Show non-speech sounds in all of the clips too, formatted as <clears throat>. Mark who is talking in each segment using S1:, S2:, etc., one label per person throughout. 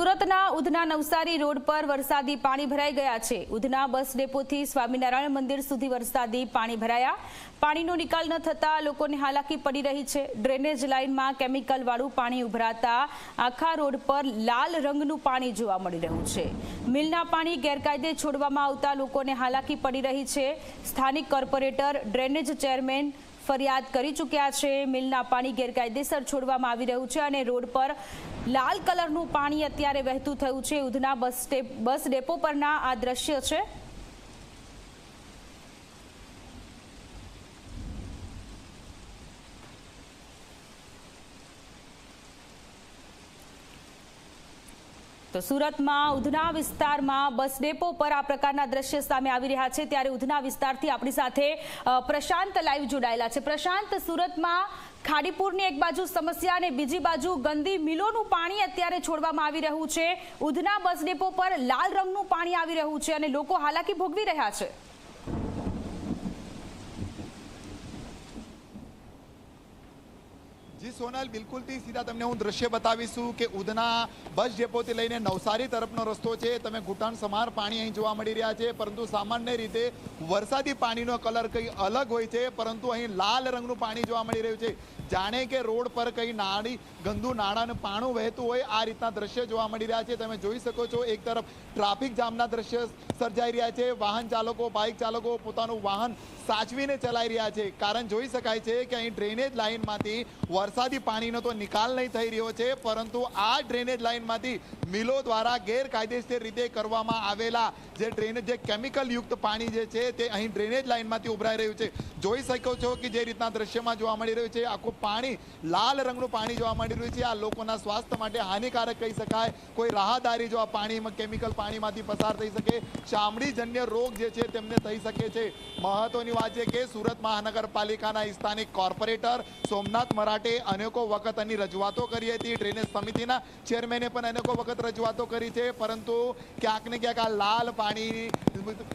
S1: સુરતના ઉધના નવસારી રોડ પર વરસાદી પાણી ભરાઈ ગયા છે. ઉધના બસ ડેપોથી સ્વામિનારાયણ મંદિર સુધી વરસાદી પાણી ભરાયા. પાણીનો નિકાલ ન થતા લોકોને હાલાકી પડી રહી છે. ડ્રેનેજ લાઇનમાં કેમિકલવાળું પાણી ઉભરાતા આખા રોડ પર લાલ રંગનું પાણી જોવા મળી રહ્યું છે. મિલના પાણી ગેરકાયદે છોડવામાં આવતા લોકોને હાલાકી પડી રહી છે. સ્થાનિક કોર્પોરેટર, ડ્રેનેજ ચેરમેન ફરિયાદ કરી ચૂક્યા છે. મિલના પાણી ગેરકાયદેસર છોડવામાં આવી રહ્યું છે અને રોડ પર લાલ કલરનું પાણી અત્યારે વહેતું થયું છે. ઉધના બસ બસ ડેપો પરના આ દ્રશ્ય છે. તો સુરતમાં ઉધના વિસ્તારમાં બસ ડેપો પર આ પ્રકારના દ્રશ્ય સામે આવી રહ્યા છે. ત્યારે ઉધના વિસ્તારથી આપણી સાથે પ્રશાંત લાઈવ જોડાયેલા છે. પ્રશાંત, સુરતમાં ખાડીપુરની એક બાજુ સમસ્યા અને બીજી બાજુ ગંદી મિલોનું પાણી અત્યારે છોડવામાં આવી રહ્યું છે. ઉધના બસ ડેપો પર લાલ રંગનું પાણી આવી રહ્યું છે અને લોકો હાલાકી ભોગવી રહ્યા છે.
S2: સોનલ બિલકુલથી સીધા તમને હું દ્રશ્ય બતાવીશું કે ઉધના બસ ડેપોથી લઈને નવસારી તરફનો રસ્તો છે. તમે ઘૂંટણ સમાર પાણી અહીં જોવા મળી રહ્યા છે. પરંતુ સામાન્ય રીતે વરસાદી પાણીનો કલર કંઈ અલગ હોય છે, પરંતુ અહીં લાલ રંગનું પાણી જોવા મળી રહ્યું છે. જાણે કે રોડ પર કંઈ નાળી, ગંદુ નાણાંનું પાણું વહેતું હોય, આ રીતના દ્રશ્ય જોવા મળી રહ્યા છે. તમે જોઈ શકો છો, એક તરફ ટ્રાફિક જામના દ્રશ્ય સર્જાઈ રહ્યા છે. વાહન ચાલકો, બાઇક ચાલકો પોતાનું વાહન સાચવીને ચલાવી રહ્યા છે. કારણ જોઈ શકાય છે કે અહીં ડ્રેનેજ લાઇનમાંથી વરસાદી પાણીનો તો નિકાલ નહીં થઈ રહ્યો છે, પરંતુ આ ડ્રેનેજ લાઇનમાંથી મિલો દ્વારા ગેરકાયદેસર રીતે કરવામાં આવેલા જે ડ્રેનેજ જે કેમિકલ યુક્ત પાણી જે છે તે અહીં ડ્રેનેજ લાઇનમાંથી ઉભરાઈ રહ્યું છે. જોઈ શકો છો કે જે રીતના દ્રશ્યમાં જોવા મળી રહ્યું છે, આખું પાણી લાલ રંગનું પાણી જોવા મળી રહ્યું છે. આ લોકોના સ્વાસ્થ્ય માટે હાનિકારક કહી શકાય. કોઈ રાહદારી જો આ પાણીમાં કેમિકલ પાણીમાંથી પસાર થઈ શકે, ચામડીજન્ય રોગ જે છે તેમને થઈ શકે છે. મહત્વની વાત છે કે સુરત મહાનગરપાલિકાના સ્થાનિક કોર્પોરેટર સોમનાથ મરાઠે અનેકો વખત એની રજૂઆતો કરી હતી. ડ્રેનેજ સમિતિના ચેરમેને પણ અનેકો વખત રજૂઆતો કરી છે. પરંતુ ક્યાંક ને ક્યાંક આ લાલ પાણી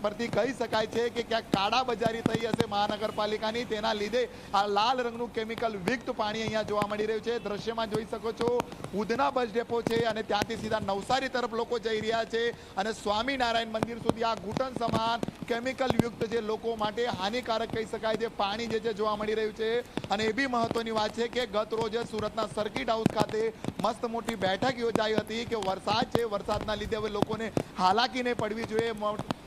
S2: પરથી કહી શકાય છે કે ક્યાંક કાળા બજારી થઈ હશે મહાનગરપાલિકાની. તેના લીધે આ લાલ રંગનું કેમિકલ વિક્ત પાણી અહીંયા જોવા મળી રહ્યું છે. દ્રશ્યમાં જોઈ શકો છો, ઉધના બસ ડેપો છે અને ત્યાંથી સીધા નવસારી તરફ લોકો જઈ રહ્યા છે અને સ્વામિનારાયણ મંદિર સુધી આ ઘૂંટણ સમાન કેમિકલ યુક્ત જે લોકો માટે હાનિકારક કહી શકાય છે. પાણી જે છે જોવા મળી રહ્યું છે. અને એ બી મહત્વની વાત છે કે ગત રોજ સુરતના સર્કિટ હાઉસ ખાતે મસ્ત મોટી બેઠક યોજાઈ હતી કે વરસાદ છે, વરસાદના લીધે હવે લોકોને હાલાકી નહીં પડવી જોઈએ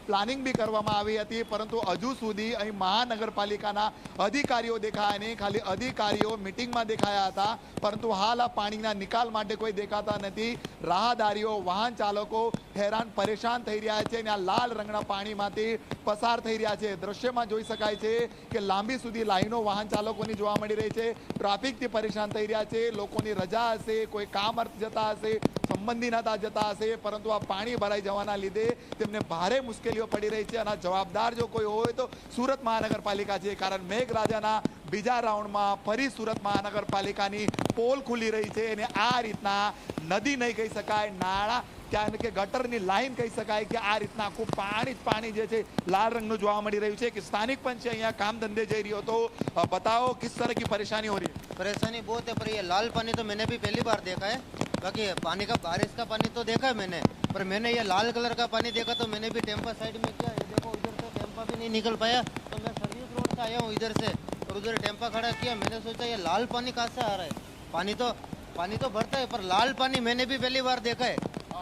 S2: પ્લાનિંગ બી કરવામાં આવી હતી, પરંતુ હજુ સુધી અહીં મહાનગરપાલિકાના અધિકારીઓ દેખાયા નહીં. ખાલી અધિકારીઓ મિટિંગમાં દેખાયા હતા, પરંતુ હાલ આ પાણીના નિકાલ માટે કોઈ દેખાતા નથી. રાહદારીઓ, વાહન ચાલકો હેરાન, પરેશાન થઈ રહ્યા છે અને આ લાલ રંગના પાણીમાંથી પસાર થઈ રહ્યા છે. દ્રશ્યમાં જોઈ શકાય છે કે લાંબી સુધી લાઈનો વાહન ચાલકોની જોવા મળી રહી છે. ટ્રાફિકથી પરેશાન થઈ રહ્યા છે. લોકોની રજા હશે, કોઈ કામ અર્થ જતા હશે સંબંધી નતા જતા હશે પરંતુ આ પાણી ભરાઈ જવાના લીધે તેમને ભારે મુશ્કેલીઓ પડી રહી છે અને આ જવાબદાર જો કોઈ હોય તો સુરત મહાનગરપાલિકા છે કારણ મેઘરાજાના બીજા રાઉન્ડમાં ફરી સુરત મહાનગરપાલિકાની પોલ ખુલી રહી છે અને આ રીતના નદી નહીં કહી શકાય નાળા ક્યાં કે ગટરની લાઈન કહી શકાય કે આ રીતના આખું પાણી જ પાણી જે છે લાલ રંગનું જોવા મળી રહ્યું છે કે સ્થાનિક પણ છે અહીંયા કામ ધંધે જઈ રહ્યો તો અ, बताओ किस तरह की परेशानी हो रही है
S3: परेशानी बहुत है पर ये लाल पानी तो मैंने भी पहली बार देखा है बाकी पानी का बारिश का पानी तो देखा है मैंने, पर मैंने ये लाल कलर का पानी देखा तो मैंने भी टेम्पा साइड में किया देखो, उधर से टेम्पा भी नहीं निकल पाया तो मैं सर्विस रोड से आया हूँ इधर से, और उधर टेम्पा खड़ा किया। मैंने सोचा, ये लाल पानी कहाँ से आ रहा है? पानी तो पानी तो भरता है, पर लाल पानी मैंने भी पहली बार देखा है।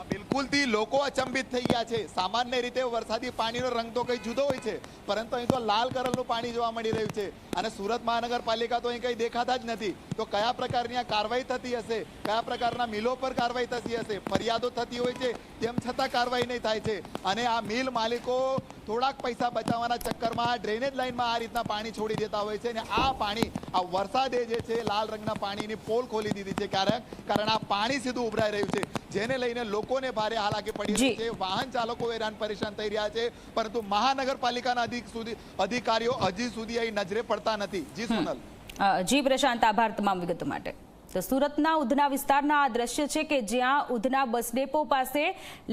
S2: બિલકુલથી લોકો અચંબિત થઈ ગયા છે. સામાન્ય રીતે વરસાદી પાણીનો રંગ તો કઈ જુદો હોય છે, પરંતુ અહીં તો લાલ કલરનું પાણી જોવા મળી રહ્યું છે. અને સુરત મહાનગરપાલિકા તો અહીં કઈ દેખાતા જ નથી. તો કયા પ્રકારની આ કાર્યવાહી થતી હશે? કયા પ્રકારના મિલો પર કાર્યવાહી થતી હશે? ફરિયાદો થતી હોય છે, તેમ છતાં કાર્યવાહી નહીં થાય છે. અને આ મિલ માલિકો થોડાક પૈસા બચાવવાના ચક્કરમાં ડ્રેનેજ લાઇનમાં આ રીતના પાણી છોડી દેતા હોય છે અને આ પાણી આ વરસાદે જે છે લાલ રંગના પાણીની પોલ ખોલી દીધી છે કારણ કારણ આ પાણી સીધું ઉભરાઈ રહ્યું છે. જેને લઈને લોકોને ભારે હાલાકી પડી રહી છે. વાહન ચાલકો હેરાન પરેશાન થઈ રહ્યા છે. પરંતુ મહાનગરપાલિકાના અધિક સુધી અધિકારીઓ હજી સુધી અહીં નજરે પડતા નથી. જી સોનલ.
S1: જી પ્રશાંત આભાર તમામ વિગતો માટે. તો સુરતના ઉધના વિસ્તારના આ દ્રશ્ય છે કે જ્યાં ઉધના બસ ડેપો પાસે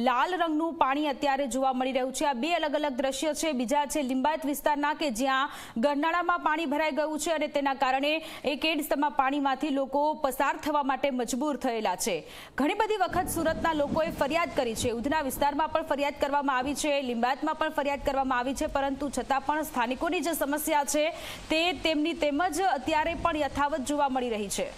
S1: લાલ રંગનું પાણી અત્યારે જોવા મળી રહ્યું છે. આ બે અલગ અલગ દ્રશ્ય છે. બીજા છે લિંબાયત વિસ્તારના કે જ્યાં ગરનાળામાં પાણી ભરાઈ ગયું છે અને તેના કારણે એક એડસમાં પાણીમાંથી લોકો પસાર થવા માટે મજબૂર થયેલા છે. ઘણી બધી વખત સુરતના લોકોએ ફરિયાદ કરી છે. ઉધના વિસ્તારમાં પણ ફરિયાદ કરવામાં આવી છે. લિંબાયતમાં પણ ફરિયાદ કરવામાં આવી છે. પરંતુ છતાં પણ સ્થાનિકોની જે સમસ્યા છે તે તેમની તેમજ અત્યારે પણ યથાવત જોવા મળી રહી છે.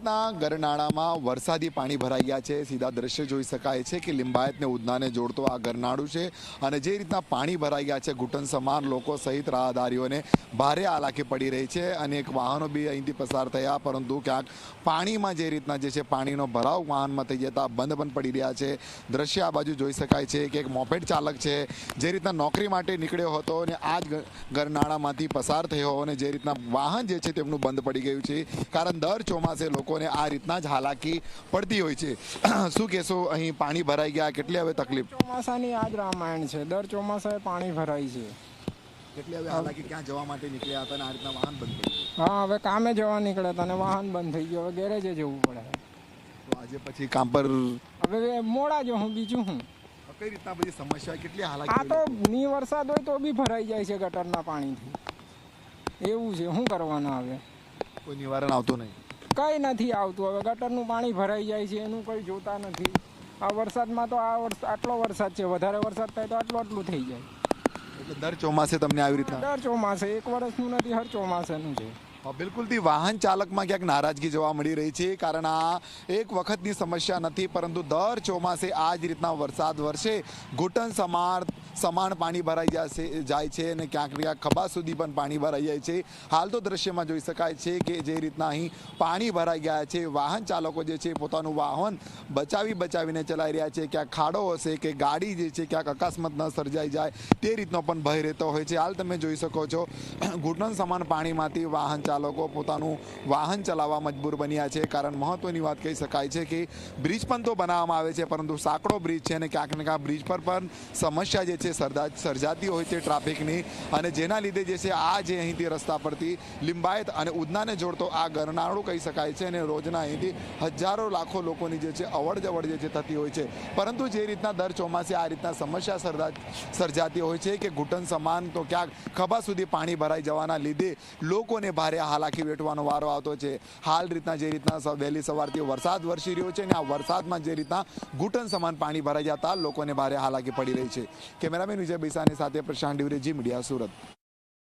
S2: લિંબાયતના ગરનાળામાં વરસાદી પાણી ભરાઈ ગયા છે. સીધા દ્રશ્ય જોઈ શકાય છે કે લિંબાયતને ઉધનાને જોડતો આ ગરનાળું છે અને જે રીતના પાણી ભરાઈ ગયા છે, ઘૂંટણ સમાન લોકો સહિત રાહદારીઓને ભારે હાલાકી પડી રહી છે અને એક વાહનો બી અહીંથી પસાર થયા, પરંતુ ક્યાંક પાણીમાં જે રીતના જે છે પાણીનો ભરાવ વાહનમાં થઈ જતા બંધ પણ પડી રહ્યા છે. દ્રશ્ય આ બાજુ જોઈ શકાય છે કે એક મોપેડ ચાલક છે, જે રીતના નોકરી માટે નીકળ્યો હતો અને આ જ ગરનાળામાંથી પસાર થયો અને જે રીતના વાહન જે છે તેમનું બંધ પડી ગયું છે. કારણ દર ચોમાસે લોકોને આ રીતના જ હાલાકી પડતી હોય છે. <clears throat> શું કહેશો? અહીં પાણી ભરાઈ ગયા. કેટલી હવે તકલીફ?
S4: ચોમાસાની આજ રામાયણ છે. દર ચોમાસાએ પાણી ભરાય છે.
S2: કેટલી હવે હાલાકી? ક્યાં જવા માટે નીકળ્યા હતા અને આ રીતના વાહન બંધ
S4: હા હવે કામે જવા નીકળે તને વાહન બંધ થઈ ગયું. હવે ગેરેજે જવું પડે.
S2: તો આજે પછી કામ પર
S4: હવે મોડા જો હું બીજું હું.
S2: કઈ રીતના બધી સમસ્યા કેટલી
S4: આ તો ની વરસાદ હોય તો બી ભરાઈ જાય છે ગટરના પાણીથી. એવું છે. શું કરવાના હવે?
S2: કોઈ નિવારણ આવતું નહીં.
S4: કંઈ નથી આવતું. હવે ગટરનું પાણી ભરાઈ જાય છે એનું કંઈ જોતા નથી. આ વરસાદમાં તો આ વર્ષ આટલો વરસાદ છે વધારે વરસાદ થાય તો આટલું આટલું થઈ જાય.
S2: એટલે દર ચોમાસે તમને આવી રીતના
S4: દર ચોમાસે એક વર્ષનું નથી હર ચોમાસેનું છે.
S2: બિલકુલથી વાહન ચાલકમાં ક્યાંક નારાજગી જોવા મળી રહી છે કારણ આ એક વખતની સમસ્યા નથી પરંતુ દર ચોમાસે આ જ રીતના વરસાદ વરસે. ઘૂંટણ સમાર સમાન પાણી ભરાઈ જશે, જાય છે અને ક્યાંક ક્યાંક ખભા સુધી પણ પાણી ભરાઈ જાય છે. હાલ તો દ્રશ્યમાં જોઈ શકાય છે કે જે રીતના અહીં પાણી ભરાઈ ગયા છે, વાહન ચાલકો જે છે પોતાનું વાહન બચાવી બચાવીને ચલાવી રહ્યા છે. ક્યાંક ખાડો હશે કે ગાડી જે છે ક્યાંક અકસ્માત ન સર્જાઈ જાય તે રીતનો પણ ભય રહેતો હોય છે. હાલ તમે જોઈ શકો છો, ઘૂંટણ સમાન પાણીમાંથી વાહન ચાલકો પોતાનું વાહન ચલાવવા મજબૂર બન્યા છે. કારણ મહત્વની વાત કહી શકાય છે કે બ્રિજ પણ તો બનાવવામાં આવે છે, પરંતુ સાંકડો બ્રિજ છે અને ક્યાંક ને ક્યાંક બ્રિજ પર પણ સમસ્યા જે છે સર્જાતી હોય છે ટ્રાફિકની અને જેના લીધે જે છે, આ જે અહીંથી રસ્તા પરથી લિંબાયત અને ઉધનાને જોડતો આ ગરનાળું કહી શકાય છે અને રોજના અહીંથી હજારો લાખો લોકોની જે છે અવડજવડ જે છે થતી હોય છે. પરંતુ જે રીતના દર ચોમાસે આ રીતના સમસ્યા સર્જા સર્જાતી હોય છે કે ઘૂંટણ સમાન તો ક્યાંક ખભા સુધી પાણી ભરાઈ જવાના લીધે લોકોને ભારે હાલાકી વેઠવાનો વારો આવતો છે. હાલ રીતના જે રીતના વહેલી સવારથી વરસાદ વરસી રહ્યો છે અને આ વરસાદમાં જે રીતના ઘૂંટણ સમાન પાણી ભરાઈ જતા લોકોને ભારે હાલાકી પડી રહી છે. કેમેરામેન વિજય બૈસાની સાથે પ્રશાંત ડિવરેજી મીડિયા સુરત.